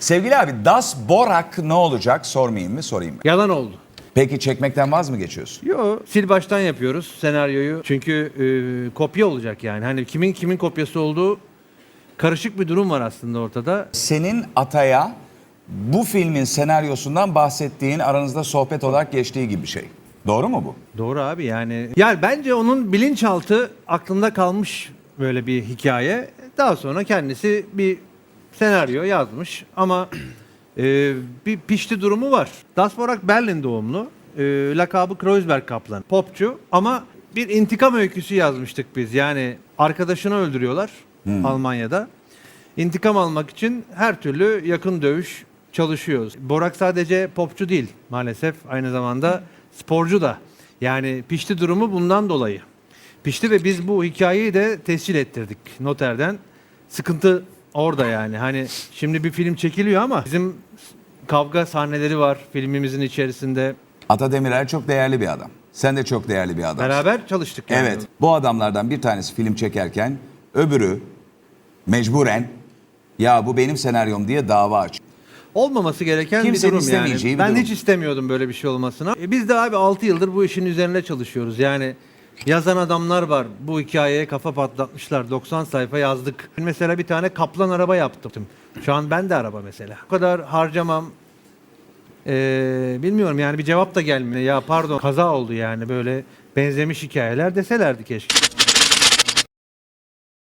Sevgili abi Das Borak ne olacak sormayayım mı sorayım mı? Yalan oldu. Peki çekmekten vaz mı geçiyorsun? Yo, sil baştan yapıyoruz senaryoyu. Çünkü e, kopya olacak yani. Hani kimin kimin kopyası olduğu karışık bir durum var aslında ortada. Senin Atay'a bu filmin senaryosundan bahsettiğin aranızda sohbet olarak geçtiği gibi bir şey. Doğru mu bu? Doğru abi yani. Yani bence onun bilinçaltı aklında kalmış böyle bir hikaye. Daha sonra kendisi bir senaryo yazmış ama e, bir pişti durumu var. Das Borak Berlin doğumlu. E, lakabı Kreuzberg Kaplan. Popçu ama bir intikam öyküsü yazmıştık biz. Yani arkadaşını öldürüyorlar Almanya'da. İntikam almak için her türlü yakın dövüş çalışıyoruz. Borak sadece popçu değil maalesef aynı zamanda sporcu da. Yani pişti durumu bundan dolayı. Pişti ve biz bu hikayeyi de tescil ettirdik noterden. Sıkıntı orada yani. Hani şimdi bir film çekiliyor ama bizim kavga sahneleri var filmimizin içerisinde. Ata Demirer çok değerli bir adam. Sen de çok değerli bir adamsın. Beraber çalıştık yani. Evet. Bu adamlardan bir tanesi film çekerken öbürü mecburen ya bu benim senaryom diye dava aç. Olmaması gereken Kimsenin bir durum istemeyeceği yani. bir Ben durum. hiç istemiyordum böyle bir şey olmasına. E biz de abi 6 yıldır bu işin üzerine çalışıyoruz. Yani yazan adamlar var. Bu hikayeye kafa patlatmışlar. 90 sayfa yazdık. Mesela bir tane kaplan araba yaptım. Şu an ben de araba mesela. O kadar harcamam. Ee, bilmiyorum yani bir cevap da gelmiyor. Ya pardon kaza oldu yani böyle benzemiş hikayeler deselerdi keşke.